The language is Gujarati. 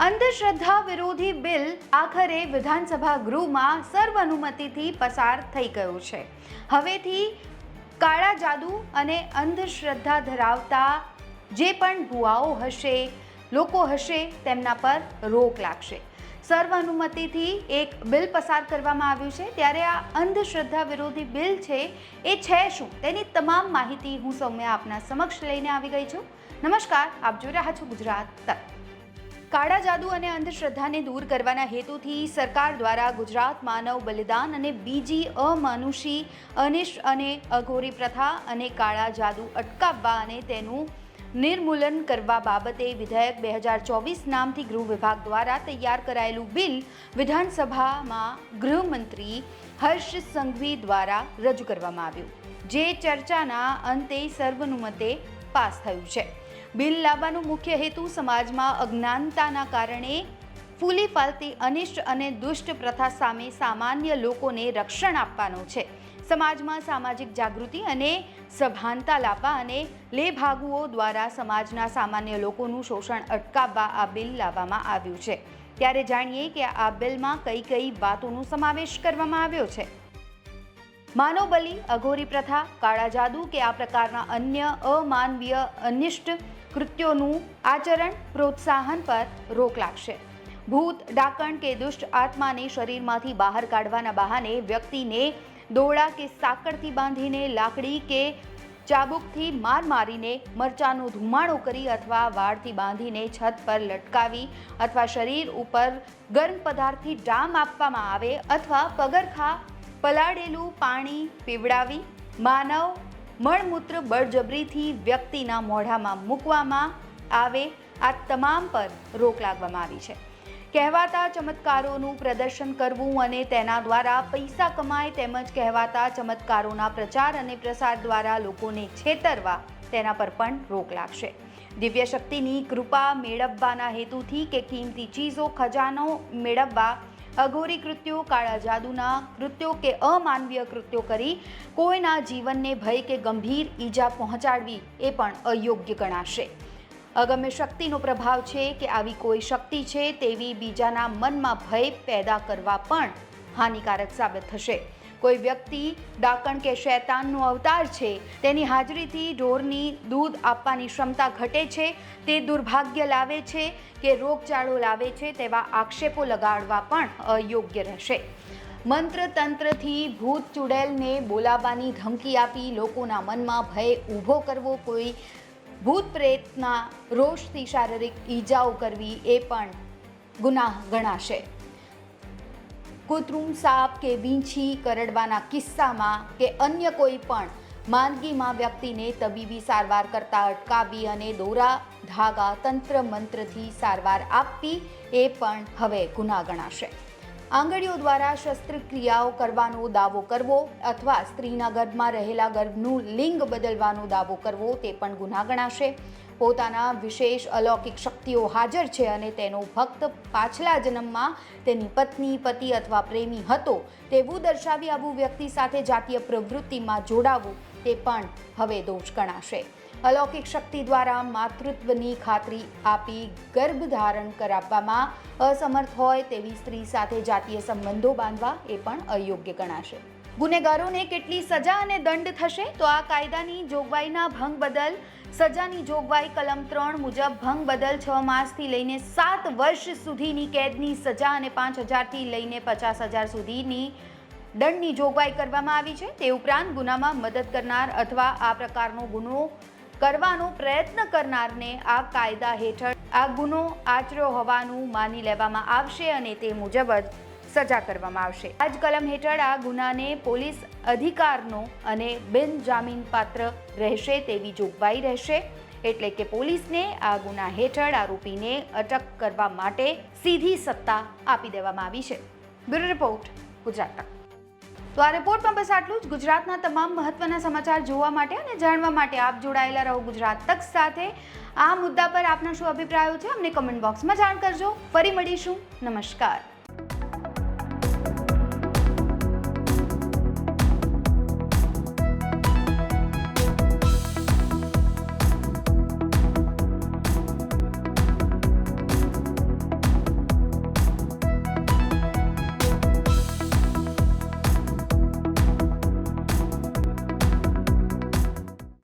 અંધશ્રદ્ધા વિરોધી બિલ આખરે વિધાનસભા ગૃહમાં સર્વાનુમતિથી પસાર થઈ ગયું છે. હવેથી કાળા જાદુ અને અંધશ્રદ્ધા ધરાવતા જે પણ ભુવાઓ હશે, લોકો હશે, તેમના પર રોક લાગશે. સર્વાનુમતિથી એક બિલ પસાર કરવામાં આવ્યું છે. ત્યારે આ અંધશ્રદ્ધા વિરોધી બિલ છે એ છે શું? તેની તમામ માહિતી હું સૌમ્યા આપના સમક્ષ લઈને આવી ગઈ છું. નમસ્કાર, આપ જોઈ રહ્યા છો ગુજરાત તક. કાળા જાદુ અને અંધશ્રદ્ધાને દૂર કરવાના હેતુથી સરકાર દ્વારા ગુજરાત માનવ બલિદાન અને બીજી અમાનુષી અનિષ્ટ અને અઘોરી પ્રથા અને કાળા જાદુ અટકાવવા અને તેનું નિર્મૂલન કરવા બાબતે વિધેયક બે હજાર ચોવીસ નામથી ગૃહ વિભાગ દ્વારા તૈયાર કરાયેલું બિલ વિધાનસભામાં ગૃહમંત્રી હર્ષ સંઘવી દ્વારા રજૂ કરવામાં આવ્યું, જે ચર્ચાના અંતે સર્વનુમતે પાસ થયું છે. બિલ લાવવાનો મુખ્ય હેતુ સમાજમાં અજ્ઞાનતાના કારણે ફૂલી ફાલતી અનિષ્ટ અને દુષ્ટ પ્રથા સામે સામાન્ય લોકોને રક્ષણ આપવાનો છે. સમાજમાં સામાજિક જાગૃતિ અને સભાનતા લાવવા અને લેભાગુઓ દ્વારા સમાજના સામાન્ય લોકોનું શોષણ અટકાવવા આ બિલ લાવવામાં આવ્યું છે. ત્યારે જાણીએ કે આ બિલમાં કઈ કઈ વાતોનો સમાવેશ કરવામાં આવ્યો છે. માનવ બલિ અઘોરી પ્રથા, કાળા જાદુ કે આ પ્રકારના અન્ય અમાનવીય, અનિષ્ટ કૃત્યોનું આચરણ, પ્રોત્સાહન પર રોક લાગશે. ભૂત, ડાકણ કે દુષ્ટ આત્માને શરીરમાંથી બહાર કાઢવાના બહાને વ્યક્તિને દોડા કે સાકળથી બાંધીને, લાકડી કે ચાબુકથી માર મારીને મરચાનો ધુમાડો કરી અથવા વાળથી બાંધીને છત પર લટકાવી અથવા શરીર ઉપર ગરમ પદાર્થથી ડામ આપવામાં આવે અથવા પગરખા પલાળેલું પાણી પીવડાવી, માનવ મળમૂત્ર બળજબરીથી વ્યક્તિના મોઢામાં મૂકવામાં આવે, આ તમામ પર રોક લાગવામાં આવી છે. કહેવાતા ચમત્કારોનું પ્રદર્શન કરવું અને તેના દ્વારા પૈસા કમાય તેમજ કહેવાતા ચમત્કારોના પ્રચાર અને પ્રસાર દ્વારા લોકોને છેતરવા તેના પર પણ રોક લાગશે. દિવ્ય શક્તિની કૃપા મેળવવાના હેતુથી કે કિંમતી ચીજો ખજાનો મેળવવા અઘોરી કૃત્યો, કાળા જાદુના કૃત્યો કે અમાનવીય કૃત્યો કરી કોઈના જીવનને ભય કે ગંભીર ઈજા પહોંચાડવી એ પણ અયોગ્ય ગણાશે. અગમ્ય શક્તિનો પ્રભાવ છે કે આવી કોઈ શક્તિ છે તેવી બીજાના મનમાં ભય પેદા કરવા પણ હાનિકારક સાબિત થશે. કોઈ વ્યક્તિ ડાકણ કે શૈતાનનો અવતાર છે, તેની હાજરીથી ઢોરની દૂધ આપવાની ક્ષમતા ઘટે છે, તે દુર્ભાગ્ય લાવે છે કે રોગચાળો લાવે છે તેવા આક્ષેપો લગાડવા પણ અયોગ્ય રહેશે. મંત્ર તંત્રથી ભૂત ચુડેલને બોલાવવાની ધમકી આપી લોકોના મનમાં ભય ઊભો કરવો કોઈ ભૂત પ્રેતના રોષથી શારીરિક ઈજાઓ કરવી એ પણ ગુનાહ ગણાશે. કૂતરું સાપ કે વીંછી કરડવાના કિસ્સામાં કે અન્ય કોઈ પણ માંદગીમાં વ્યક્તિને તબીબી સારવાર કરતાં અટકાવી અને દોરા, ધાગા, તંત્ર મંત્રથી સારવાર આપવી એ પણ હવે ગુના ગણાશે આંગળીઓ દ્વારા શસ્ત્રક્રિયાઓ કરવાનો દાવો કરવો અથવા સ્ત્રીના ગર્ભમાં રહેલા ગર્ભનું લિંગ બદલવાનો દાવો કરવો તે પણ ગુના ગણાશે. પોતાના વિશેષ અલૌકિક શક્તિઓ હાજર છે અને તેનો ભક્ત પાછલા જન્મમાં તેની પત્ની, પતિ અથવા પ્રેમી હતો તેવું દર્શાવી આવું વ્યક્તિ સાથે જાતીય પ્રવૃત્તિમાં જોડાવવું તે પણ હવે દોષ ગણાશે. અલૌકિક શક્તિ દ્વારા માતૃત્વની ખાતરી આપી ગર્ભધારણ કરાવવામાં અસમર્થ હોય તેવી સ્ત્રી સાથે જાતીય સંબંધો બાંધવા એ પણ અયોગ્ય ગણાશે. ગુનેગારોને કેટલી સજા અને દંડ થશે તો આ કાયદાની જોગવાઈના ભંગ બદલ, સજાની જોગવાઈ કલમ ત્રણ મુજબ ભંગ બદલ છ માસથી લઈને સાત વર્ષ સુધીની કેદની સજા અને પાંચ હજારથી લઈને પચાસ હજાર સુધીની દંડની જોગવાઈ કરવામાં આવી છે. તે ઉપરાંત ગુનામાં મદદ કરનાર અથવા આ પ્રકારનો ગુનો કરવાનો પ્રયત્ન કરનારને આ કાયદા હેઠળ આ ગુનો આચર્યો હોવાનું માની લેવામાં આવશે અને તે મુજબ જ સજા કરવામાં આવશે. આ કલમ હેઠળ આ ગુનાને પોલીસ અધિકારનો અને બિનજામીન પાત્ર રહેશે તેવી જોગવાઈ રહેશે. એટલે કે પોલીસને આ ગુના હેઠળ આરોપીને અટક કરવા માટે સીધી સત્તા આપી દેવામાં આવી છે. બ્યુરો રિપોર્ટ, ગુજરાત તો આ રિપોર્ટમાં બસ આટલું જ. ગુજરાતના તમામ મહત્વના સમાચાર જોવા માટે અને જાણવા માટે આપ જોડાયેલા રહો ગુજરાત તક સાથે. આ મુદ્દા પર આપના શું અભિપ્રાયો છે, અમને કમેન્ટ બોક્સમાં જાણ કરજો. ફરી મળીશું. નમસ્કાર.